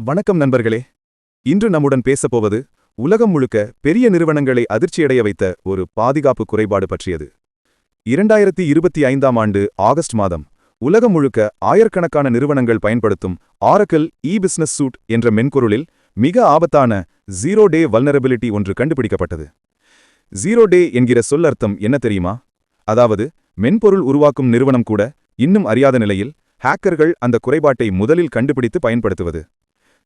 வணக்கம் நண்பர்களே. இன்று நம்முடன் பேசப்போவது உலகம் முழுக்க பெரிய நிறுவனங்களை அதிர்ச்சியடைய வைத்த ஒரு பாதுகாப்பு குறைபாடு பற்றியது. இரண்டாயிரத்தி இருபத்தி ஐந்தாம் ஆண்டு ஆகஸ்ட் மாதம் உலகம் முழுக்க ஆயிரக்கணக்கான நிறுவனங்கள் பயன்படுத்தும் ஆரக்கல் இ பிசினஸ் சூட் என்ற மென்பொருளில் மிக ஆபத்தான ஜீரோ டே வல்னரபிலிட்டி ஒன்று கண்டுபிடிக்கப்பட்டது. ஜீரோ டே என்கிற சொல்லர்த்தம் என்ன தெரியுமா? அதாவது மென்பொருள் உருவாக்கும் நிறுவனம் கூட இன்னும் அறியாத நிலையில் ஹேக்கர்கள் அந்த குறைபாட்டை முதலில் கண்டுபிடித்து பயன்படுத்துவது.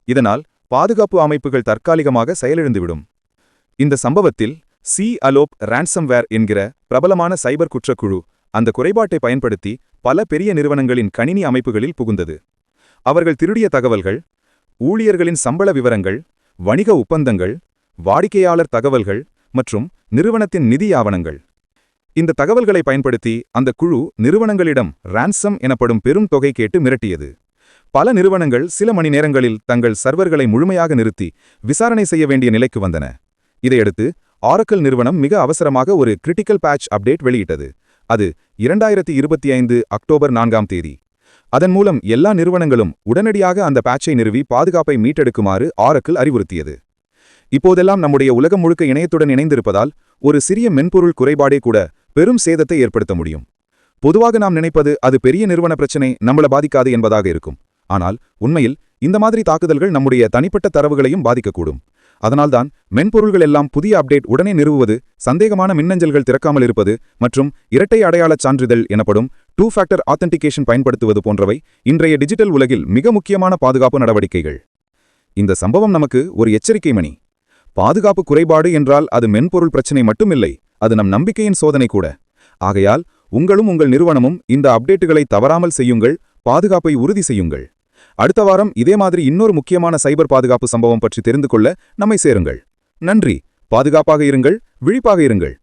இதனால் பாதுகாப்பு அமைப்புகள் தற்காலிகமாக செயலிழந்துவிடும். இந்த சம்பவத்தில் சி. அலோப் ரான்சம்வேர் என்கிற பிரபலமான சைபர் குற்றக்குழு அந்த குறைபாட்டை பயன்படுத்தி பல பெரிய நிறுவனங்களின் கணினி அமைப்புகளில் புகுந்தது. அவர்கள் திருடிய தகவல்கள் ஊழியர்களின் சம்பள விவரங்கள் வணிக ஒப்பந்தங்கள் வாடிக்கையாளர் தகவல்கள் மற்றும் நிறுவனத்தின் நிதி ஆவணங்கள். இந்த தகவல்களை பயன்படுத்தி அந்த குழு நிறுவனங்களிடம் ரான்சம் எனப்படும் பெரும் தொகை கேட்டு மிரட்டியது. பல நிறுவனங்கள் சில மணி நேரங்களில் தங்கள் சர்வர்களை முழுமையாக நிறுத்தி விசாரணை செய்ய வேண்டிய நிலைக்கு வந்தன. இதையடுத்து ஆரக்கல் நிறுவனம் மிக அவசரமாக ஒரு கிரிட்டிக்கல் பேட்ச் அப்டேட் வெளியிட்டது. அது இரண்டாயிரத்தி இருபத்தி ஐந்து அக்டோபர் நான்காம் தேதி. அதன் மூலம் எல்லா நிறுவனங்களும் உடனடியாக அந்த பேட்சை நிறுவி பாதுகாப்பை மீட்டெடுக்குமாறு ஆரக்கிள் அறிவுறுத்தியது. இப்போதெல்லாம் நம்முடைய உலகம் முழுக்க இணையத்துடன் இணைந்திருப்பதால் ஒரு சிறிய மென்பொருள் குறைபாடே கூட பெரும் சேதத்தை ஏற்படுத்த முடியும். பொதுவாக நாம் நினைப்பது அது பெரிய நிறுவன பிரச்சனை நம்மள பாதிக்காது என்பதாக இருக்கும். ஆனால் உண்மையில் இந்த மாதிரி தாக்குதல்கள் நம்முடைய தனிப்பட்ட தரவுகளையும் பாதிக்கக்கூடும். அதனால்தான் மென்பொருள்கள் எல்லாம் புதிய அப்டேட் உடனே நிறுவுவது சந்தேகமான மின்னஞ்சல்கள் திறக்காமல் இருப்பது மற்றும் இரட்டை அடையாளச் சான்றிதழ் எனப்படும் டூ ஃபேக்டர் ஆத்தென்டிகேஷன் பயன்படுத்துவது போன்றவை இன்றைய டிஜிட்டல் உலகில் மிக முக்கியமான பாதுகாப்பு நடவடிக்கைகள். இந்த சம்பவம் நமக்கு ஒரு எச்சரிக்கை மணி. பாதுகாப்பு குறைபாடு என்றால் அது மென்பொருள் பிரச்சினை மட்டுமில்லை அது நம் நம்பிக்கையின் சோதனை கூட. ஆகையால் உங்களும் உங்கள் நிறுவனமும் இந்த அப்டேட்டுகளை தவறாமல் செய்யுங்கள் பாதுகாப்பை உறுதி செய்யுங்கள். அடுத்த வாரம் இதே மாதிரி இன்னொரு முக்கியமான சைபர் பாதுகாப்பு சம்பவம் பற்றி தெரிந்து கொள்ள நம்மை சேருங்கள். நன்றி. பாதுகாப்பாக இருங்கள் விழிப்பாக இருங்கள்.